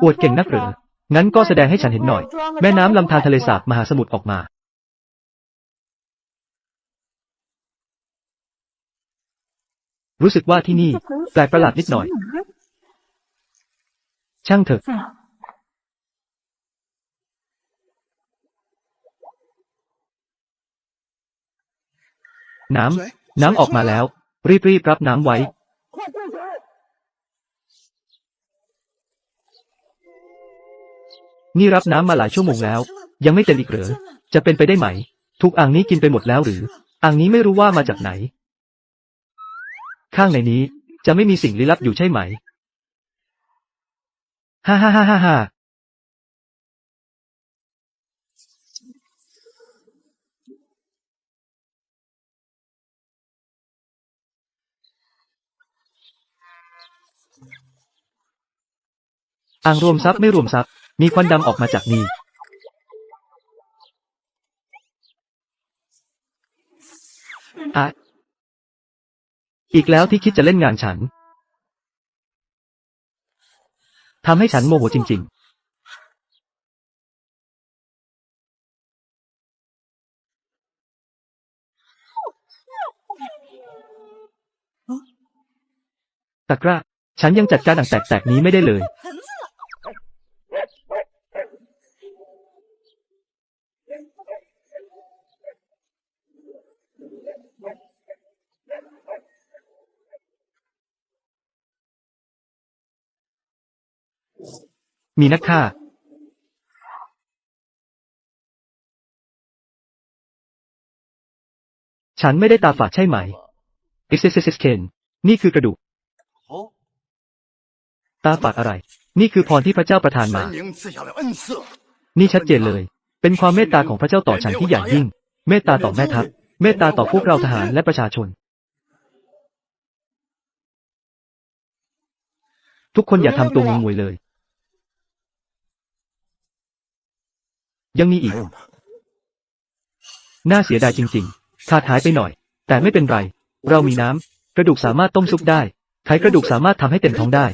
อวดเก่งนักหรือ งั้นก็แสดงให้ฉันเห็นหน่อย แม่น้ำลำธารทะเลสาบมหาสมุทรออกมา รู้สึกว่าที่นี่แปลกประหลาดนิดหน่อย ช่างเถอะ น้ำ น้ำออกมาแล้ว รีบรีบรับน้ำไว้ นี่รับน้ำมาหลายชั่วโมงแล้ว ยังไม่เต็มอีกเหรอ จะเป็นไปได้ไหม ทุกอ่างนี้กินไปหมดแล้วหรือ อ่างนี้ไม่รู้ว่ามาจากไหน ข้างในนี้จะไม่มีสิ่งลี้ลับอยู่ใช่ไหม ฮ่าฮ่าฮ่าฮ่าฮ่าอ่างรวมทรัพย์ไม่รวมทรัพย์ มีควันดำออกมาจากนี่ อะอีกแล้วที่คิดจะเล่นงานฉัน ทำให้ฉันโมโหจริง ๆตะกร้า ฉันยังจัดการอ่างแตกๆนี้ไม่ได้เลย มีนักฆ่าฉันไม่ได้ตาฝาดใช่ไหม i s i s i s k e n นี่คือกระดูก ตาฝาดอะไร นี่คือพรที่พระเจ้าประทานมา นี่ชัดเจนเลย เป็นความเมตตาของพระเจ้าต่อฉันที่ใหญ่ยิ่ง เมตตาต่อแม่ทัพ เมตตาต่อพวกเราทหารและประชาชน ทุกคนอย่าทำตัวงงงวยเลย ยังมีอีก น่าเสียดายจริงๆ ขาดหายไปหน่อย แต่ไม่เป็นไร เรามีน้ำ กระดูกสามารถต้มซุปได้ ไขกระดูกสามารถทำให้เต็มท้องได้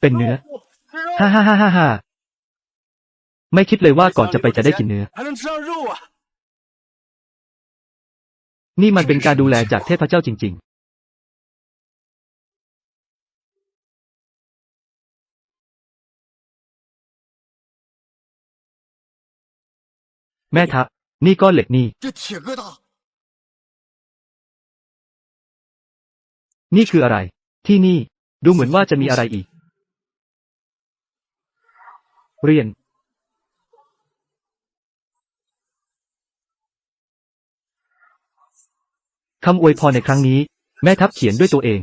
เป็นเนื้อ ฮ่าฮ่าฮ่าฮ่าไม่คิดเลยว่าก่อนจะไปจะได้กินเนื้อ นี่มันเป็นการดูแลจากเทพเจ้าจริง ๆแม่ทัพ นี่ก้อนเหล็กนี่ นี่คืออะไร ที่นี่ ดูเหมือนว่าจะมีอะไรอีก เรียน คำอวยพรในครั้งนี้ แม่ทัพเขียนด้วยตัวเอง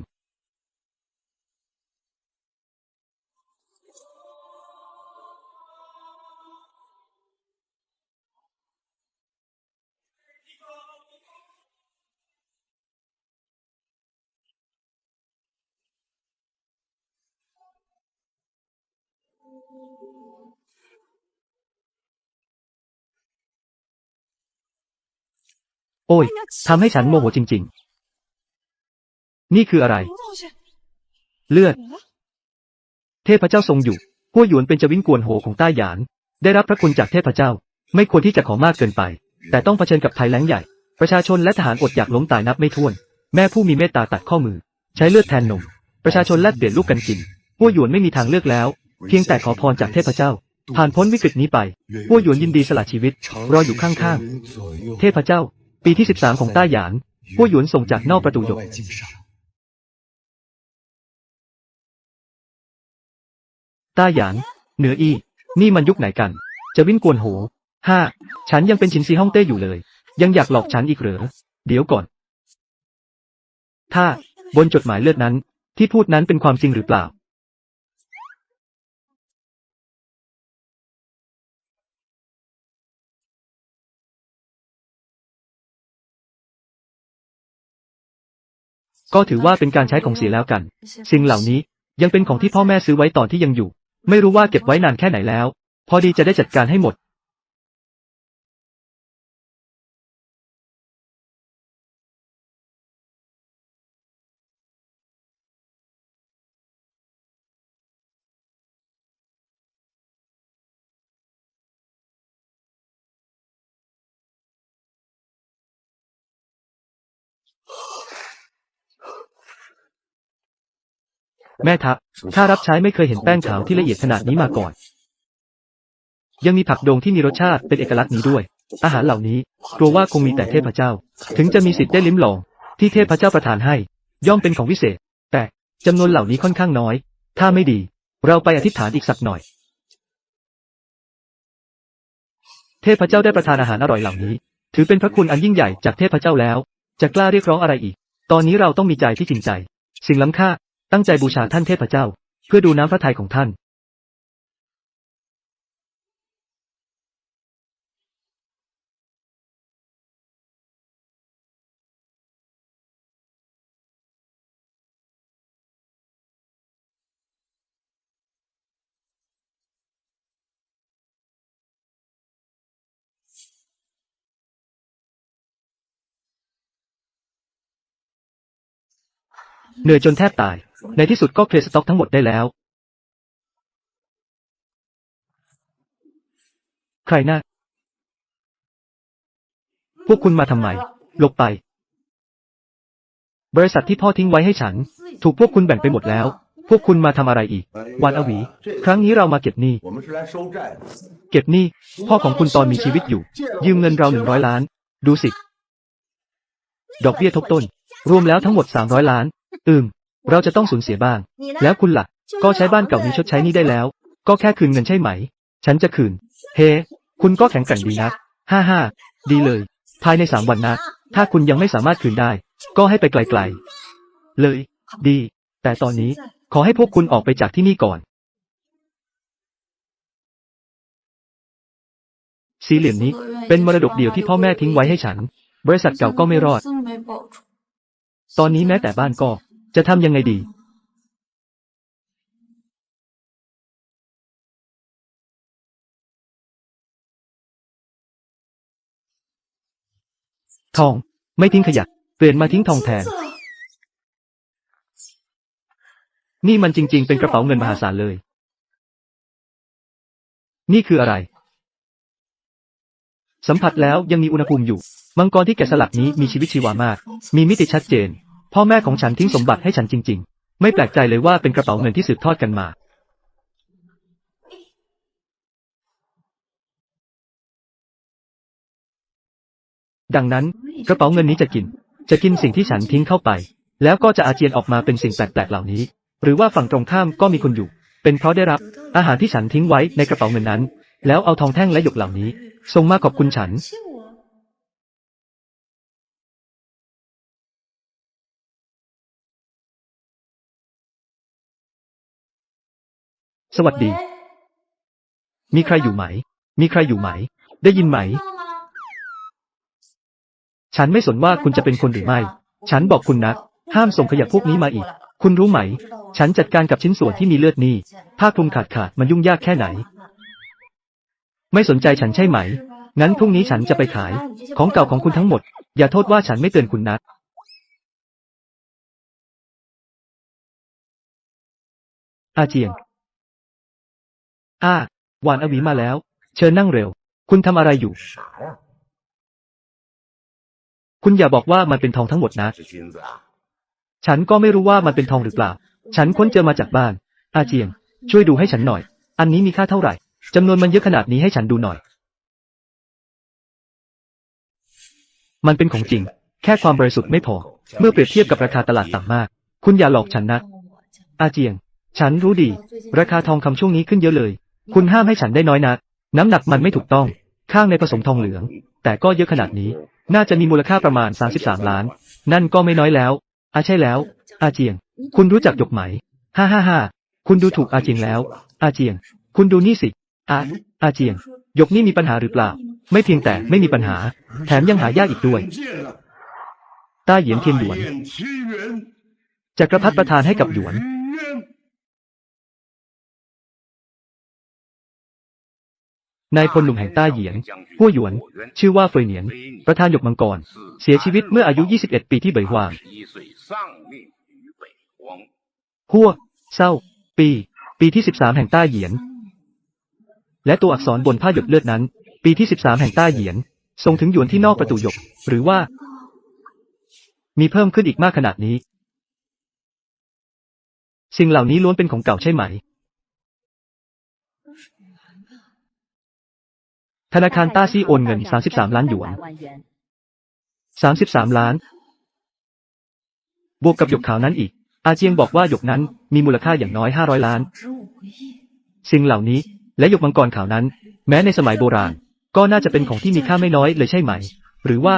โอ้ยทำให้ฉันโมโหจริง ๆ นี่คืออะไร เลือด เทพเจ้าทรงอยู่หัวหยวนเป็นจวิ้งกวนโหของต้าหยาน ได้รับพระคุณจากเทพเจ้า ไม่ควรที่จะขอมากเกินไป แต่ต้องเผชิญกับภัยแล้งใหญ่ ประชาชนและทหารอดอยากล้มตายนับไม่ถ้วน แม่ผู้มีเมตตาตัดข้อมือ ใช้เลือดแทนนม ประชาชนแลกเปลี่ยนลูกกันกินหัวหยวนไม่มีทางเลือกแล้ว เพียงแต่ขอพรจากเทพเจ้า ผ่านพ้นวิกฤตนี้ไปหัวหยวนยินดีสละชีวิต รออยู่ข้างๆ เทพเจ้า ปีที่ 13 ของต้าหยานหัวหยวนส่งจากนอกประตูหยกต้าหยานเหนืออีนี่มันยุคไหนกัน จะวิ่งกวนโหห้าฉันยังเป็นชินซีฮ่องเต้อยู่เลย ยังอยากหลอกฉันอีกเหรอ เดี๋ยวก่อน ถ้า บนจดหมายเลือดนั้น ที่พูดนั้นเป็นความจริงหรือเปล่า ก็ถือว่าเป็นการใช้ของเสียแล้วกัน สิ่งเหล่านี้ยังเป็นของที่พ่อแม่ซื้อไว้ตอนที่ยังอยู่ ไม่รู้ว่าเก็บไว้นานแค่ไหนแล้ว พอดีจะได้จัดการให้หมด แม่ทัพข้ารับใช้ไม่เคยเห็นแป้งขาวที่ละเอียดขนาดนี้มาก่อน ยังมีผักโดงที่มีรสชาติเป็นเอกลักษณ์นี้ด้วย อาหารเหล่านี้กลัวว่าคงมีแต่เทพเจ้า ถึงจะมีสิทธิ์ได้ลิ้มลอง ที่เทพเจ้าประทานให้ ย่อมเป็นของวิเศษ แต่จำนวนเหล่านี้ค่อนข้างน้อย ถ้าไม่ดี เราไปอธิษฐานอีกสักหน่อย เทพเจ้าได้ประทานอาหารอร่อยเหล่านี้ ถือเป็นพระคุณอันยิ่งใหญ่จากเทพเจ้าแล้ว จะกล้าเรียกร้องอะไรอีก ตอนนี้เราต้องมีใจที่จริงใจ สิ่งล้ำค่า ตั้งใจบูชาท่านเทพเจ้า เพื่อดูน้ำพระทัยของท่าน เหนื่อยจนแทบตาย ในที่สุดก็เคลียร์สต็อกทั้งหมดได้แล้ว ใครนะ่าพวกคุณมาทำไมหลบไป บริษัทที่พ่อทิ้งไว้ให้ฉัน ถูกพวกคุณแบ่งไปหมดแล้ว พวกคุณมาทำอะไรอีกวานอวี ครั้งนี้เรามาเก็บหนี้ เก็บหนี้ พ่อของคุณตอนมีชีวิตอยู่ ยืมเงินเราหนึ่งร้อยล้าน ดูสิ ดอกเบี้ยทบต้น รวมแล้วทั้งหมดสามร้อยล้าน อืม เราจะต้องสูญเสียบ้าง แล้วคุณล่ะ ก็ใช้บ้านเก่านี้ชดใช้หนี้ได้แล้ว ก็แค่คืนเงินใช่ไหม ฉันจะคืน เฮ้คุณก็แข็งแกร่งดีนะฮ่าฮ่าดีเลย ภายในสามวันนะ ถ้าคุณยังไม่สามารถคืนได้ ก็ให้ไปไกลๆ เลย ดี แต่ตอนนี้ขอให้พวกคุณออกไปจากที่นี่ก่อน สีเหลี่ยมนี้เป็นมรดกเดียวที่พ่อแม่ทิ้งไว้ให้ฉัน บริษัทเก่าก็ไม่รอด ตอนนี้แม้แต่บ้านก็ จะทำยังไงดีทอง ไม่ทิ้งขยะ เปลี่ยนมาทิ้งทองแทน นี่มันจริง ๆ เป็นกระเป๋าเงินมหาศาลเลย นี่คืออะไร สัมผัสแล้วยังมีอุณหภูมิอยู่ มังกรที่แกะสลักนี้มีชีวิตชีวามาก มีมิติชัดเจน พ่อแม่ของฉันทิ้งสมบัติให้ฉันจริง ๆ ไม่แปลกใจเลยว่าเป็นกระเป๋าเงินที่สืบทอดกันมาดังนั้น กระเป๋าเงินนี้จะกิน จะกินสิ่งที่ฉันทิ้งเข้าไป แล้วก็จะอาเจียนออกมาเป็นสิ่งแปลกๆเหล่านี้ หรือว่าฝั่งตรงข้ามก็มีคนอยู่ เป็นเพราะได้รับ อาหารที่ฉันทิ้งไว้ในกระเป๋าเงินนั้น แล้วเอาทองแท่งและหยกเหล่านี้ส่งมาขอบคุณฉัน สวัสดี มีใครอยู่ไหม มีใครอยู่ไหม ได้ยินไหม ฉันไม่สนว่าคุณจะเป็นคนหรือไม่ ฉันบอกคุณนะ ห้ามส่งขยะพวกนี้มาอีก คุณรู้ไหม ฉันจัดการกับชิ้นส่วนที่มีเลือดนี่ผ้าคลุมขาดขาดมันยุ่งยากแค่ไหน ไม่สนใจฉันใช่ไหม งั้นพรุ่งนี้ฉันจะไปขาย ของเก่าของคุณทั้งหมด อย่าโทษว่าฉันไม่เตือนคุณนะอาเจียน อ้าหวานอวีมาแล้ว เชิญนั่งเร็ว คุณทำอะไรอยู่ คุณอย่าบอกว่ามันเป็นทองทั้งหมดนะ ฉันก็ไม่รู้ว่ามันเป็นทองหรือเปล่า ฉันค้นเจอมาจากบ้าน อาเจียง ช่วยดูให้ฉันหน่อย อันนี้มีค่าเท่าไหร่จำนวนมันเยอะขนาดนี้ให้ฉันดูหน่อย มันเป็นของจริง แค่ความบริสุทธิ์ไม่พอ เมื่อเปรียบเทียบกับราคาตลาดต่ำมาก คุณอย่าหลอกฉันนะ อาเจียง ฉันรู้ดี ราคาทองคำช่วงนี้ขึ้นเยอะเลย คุณห้ามให้ฉันได้น้อยนัก น้ำหนักมันไม่ถูกต้อง ข้างในผสมทองเหลือง แต่ก็เยอะขนาดนี้ น่าจะมีมูลค่าประมาณ 33 ล้าน นั่นก็ไม่น้อยแล้ว อาใช่แล้ว อาเจียง คุณรู้จักหยกไหม ฮ่าฮ่าฮ่าคุณดูถูกอาเจียงแล้ว อาเจียง คุณดูนี่สิ อาอาเจียง หยกนี่มีปัญหาหรือเปล่า ไม่เพียงแต่ไม่มีปัญหา แถมยังหายากอีกด้วย ต้าเหยียนเทียนหยวน จักรพรรดิประทานให้กับหยวน นายพลหนุ่มแห่งต้าเหยียนหัวหยวน ชื่อว่าเฟยเหนียน ประธานหยกมังกร เสียชีวิตเมื่ออายุ 21 ปีที่เบยหวางหัวเศร้า ปี ปีที่ 13 แห่งต้าเหยียน และตัวอักษรบนผ้าหยดเลือดนั้น ปีที่ 13 แห่งต้าเหยียน ทรงถึงหยวนที่นอกประตูหยก หรือว่า มีเพิ่มขึ้นอีกมากขนาดนี้ สิ่งเหล่านี้ล้วนเป็นของเก่าใช่ไหม ธนาคารต้าซี่โอนเงิน 33 ล้านหยวน 33 ล้าน บวกกับหยกขาวนั้นอีก อาเจียงบอกว่าหยกนั้นมีมูลค่าอย่างน้อย 500 ล้าน สิ่งเหล่านี้ และหยกมังกรขาวนั้น แม้ในสมัยโบราณ ก็น่าจะเป็นของที่มีค่าไม่น้อยเลยใช่ไหม หรือว่า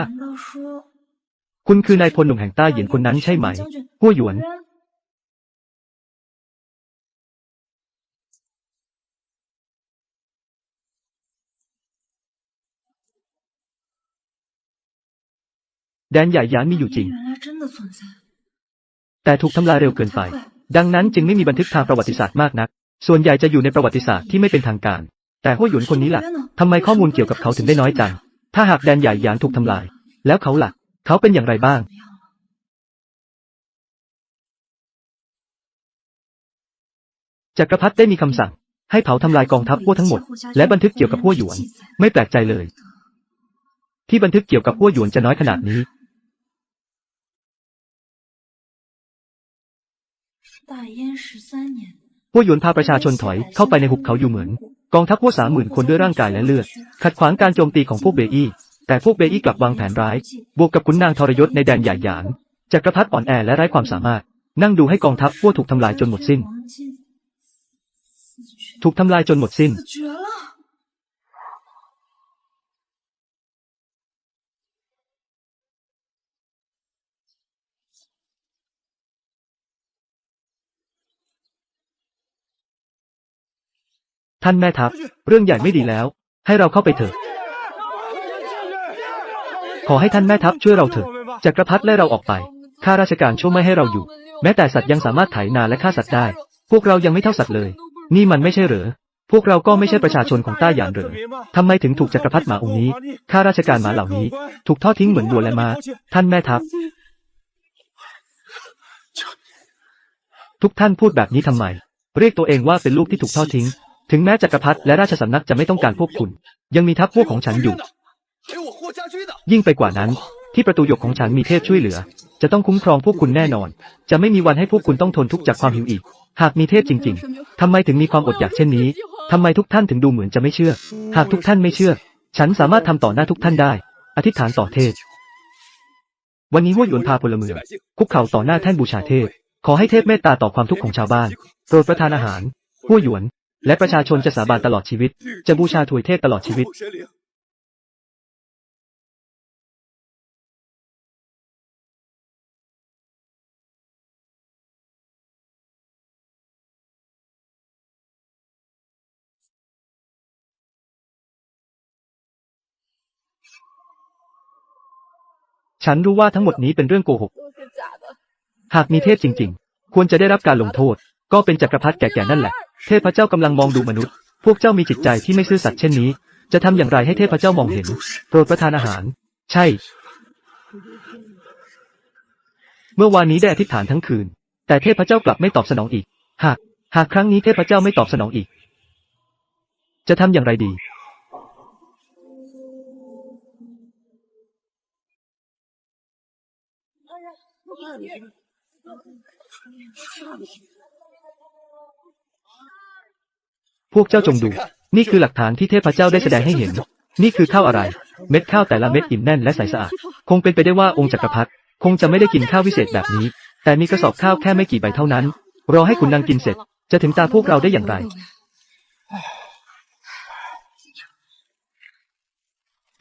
คุณคือนายพลหนุ่มแห่งต้าเหยียนคนนั้นใช่ไหมหัวหยวน แดนใหญ่ยานมีอยู่จริง แต่ถูกทำลายเร็วเกินไป ดังนั้นจึงไม่มีบันทึกทางประวัติศาสตร์มากนัก ส่วนใหญ่จะอยู่ในประวัติศาสตร์ที่ไม่เป็นทางการ แต่หัวหยุนคนนี้ล่ะทำไมข้อมูลเกี่ยวกับเขาถึงได้น้อยจัง ถ้าหากแดนใหญ่ยานถูกทำลาย แล้วเขาล่ะ เขาเป็นอย่างไรบ้างจักรพรรดิได้มีคำสั่ง ให้เผาทำลายกองทัพพวกทั้งหมด และบันทึกเกี่ยวกับพวยหยวน ไม่แปลกใจเลย ที่บันทึกเกี่ยวกับพวยหยวนจะน้อยขนาดนี้ หัวหยวนพาประชาชนถอยเข้าไปในหุบเขาอยู่เหมือน กองทัพหัวสามหมื่นคนด้วยร่างกายและเลือด ขัดขวางการโจมตีของพวกเบอี้ แต่พวกเบอี้กลับวางแผนร้าย บวกกับขุนนางทรยศในแดนใหญ่หยางจักรพรรดิอ่อนแอและไร้ความสามารถ นั่งดูให้กองทัพหัวถูกทำลายจนหมดสิ้น ถูกทำลายจนหมดสิ้น ท่านแม่ทัพ เรื่องใหญ่ไม่ดีแล้ว ให้เราเข้าไปเถอะ ขอให้ท่านแม่ทัพช่วยเราเถอะจักรพรรดิไล่เราออกไป ข้าราชการช่วยไม่ให้เราอยู่ แม้แต่สัตว์ยังสามารถไถนาและฆ่าสัตว์ได้ พวกเรายังไม่เท่าสัตว์เลย นี่มันไม่ใช่เหรอ พวกเราก็ไม่ใช่ประชาชนของต้าหยานเหรอทำไมถึงถูกจักรพรรดิหมาองค์นี้ ข้าราชการหมาเหล่านี้ ถูกทอดทิ้งเหมือนวัวและมา ท่านแม่ทัพ ทุกท่านพูดแบบนี้ทำไม เรียกตัวเองว่าเป็นลูกที่ถูกทอดทิ้ง ถึงแม้จักรพรรดิและราชสำนักจะไม่ต้องการพวกคุณ ยังมีทัพพวกของฉันอยู่ ยิ่งไปกว่านั้น ที่ประตูหยกของฉันมีเทพช่วยเหลือ จะต้องคุ้มครองพวกคุณแน่นอน จะไม่มีวันให้พวกคุณต้องทนทุกข์จากความหิวอีก หากมีเทพจริง ๆทำไมถึงมีความอดอยากเช่นนี้ทำไมทุกท่านถึงดูเหมือนจะไม่เชื่อ หากทุกท่านไม่เชื่อ ฉันสามารถทำต่อหน้าทุกท่านได้ อธิษฐานต่อเทพ วันนี้ห้วยหยวนพาพลเมืองคุกเข่าต่อหน้าแท่นบูชาเทพ ขอให้เทพเมตตาต่อความทุกข์ของชาวบ้าน โปรดประทานอาหารห้วยหยวน และประชาชนจะสาบานตลอดชีวิต จะบูชาถวยเทพตลอดชีวิต，ฉันรู้ว่าทั้งหมดนี้เป็นเรื่องโกหก หากมีเทพจริง ๆ ควรจะได้รับการลงโทษ ก็เป็นจักรพรรดิแก่ๆนั่นแหละ เทพเจ้ากำลังมองดูมนุษย์ พวกเจ้ามีจิตใจที่ไม่ซื่อสัตย์เช่นนี้ จะทำอย่างไรให้เทพเจ้ามองเห็น โปรดประทานอาหาร ใช่ เมื่อวานนี้ได้อธิษฐานทั้งคืน แต่เทพเจ้ากลับไม่ตอบสนองอีก หาก หากครั้งนี้เทพเจ้าไม่ตอบสนองอีก จะทำอย่างไรดี พวกเจ้าจงดู นี่คือหลักฐานที่เทพเจ้าได้แสดงให้เห็น นี่คือข้าวอะไร เม็ดข้าวแต่ละเม็ดอิ่มแน่นและใสสะอาด คงเป็นไปได้ว่าองค์จักรพรรดิคงจะไม่ได้กินข้าววิเศษแบบนี้ แต่มีกระสอบข้าวแค่ไม่กี่ใบเท่านั้น รอให้ขุนนางกินเสร็จ จะถึงตาพวกเราได้อย่างไร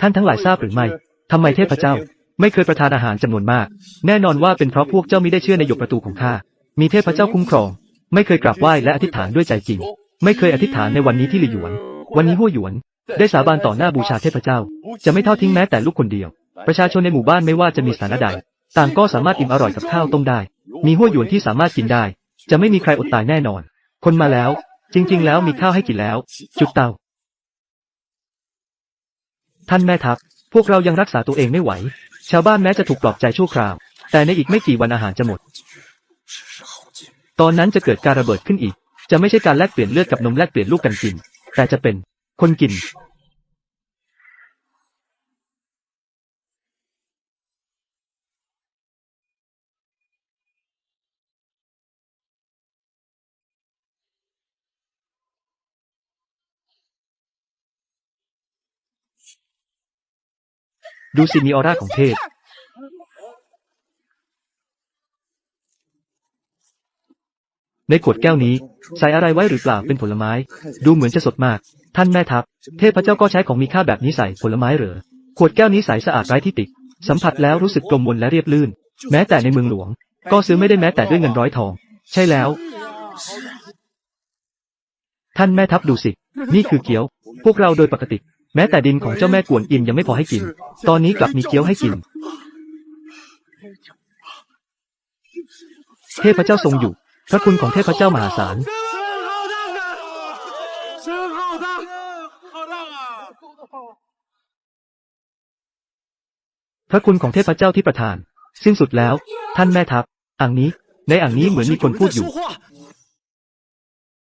ท่านทั้งหลายทราบหรือไม่ทำไมเทพเจ้า ไม่เคยประทานอาหารจำนวนมาก แน่นอนว่าเป็นเพราะพวกเจ้ามิได้เชื่อในหยกประตูของข้า มีเทพเจ้าคุ้มครอง ไม่เคยกราบไหว้และอธิษฐานด้วยใจจริง ไม่เคยอธิษฐานในวันนี้ที่หลี่หยวน วันนี้หัวหยวน ได้สาบานต่อหน้าบูชาเทพเจ้า จะไม่ทอดทิ้งแม้แต่ลูกคนเดียว ประชาชนในหมู่บ้านไม่ว่าจะมีสถานะใด ต่างก็สามารถอิ่มอร่อยกับข้าวต้มได้ มีหัวหยวนที่สามารถกินได้ จะไม่มีใครอดตายแน่นอน คนมาแล้ว จริง ๆ แล้วมีข้าวให้กินแล้ว จุดเตา ท่านแม่ทัพ พวกเรายังรักษาตัวเองไม่ไหว ชาวบ้านแม้จะถูกปลอบใจชั่วคราว แต่ในอีกไม่กี่วันอาหารจะหมด ตอนนั้นจะเกิดการระเบิดขึ้นอีก จะไม่ใช่การแลกเปลี่ยนเลือดกับนมแลกเปลี่ยนลูกกันกิน แต่จะเป็น คนกิน ดูสิมีออร่าของเทพ ในขวดแก้วนี้ ใส่อะไรไว้หรือเปล่าเป็นผลไม้ ดูเหมือนจะสดมาก ท่านแม่ทัพ เทพเจ้าก็ใช้ของมีค่าแบบนี้ใส่ผลไม้เหรอ ขวดแก้วนี้ใสสะอาดไร้ที่ติสัมผัสแล้วรู้สึกกลมมนและเรียบลื่น แม้แต่ในเมืองหลวง ก็ซื้อไม่ได้แม้แต่ด้วยเงินร้อยทอง ใช่แล้ว ท่านแม่ทัพดูสิ นี่คือเกี๊ยว พวกเราโดยปกติ แม้แต่ดินของเจ้าแม่กวนอิมยังไม่พอให้กิน ตอนนี้กลับมีเกี๊ยวให้กิน เทพเจ้าทรงอยู่ พระคุณของเทพเจ้ามหาศาลพระคุณของเทพเจ้าที่ประทาน สิ้นสุดแล้ว ท่านแม่ทัพอ่างนี้ ในอ่างนี้เหมือนมีคนพูดอยู่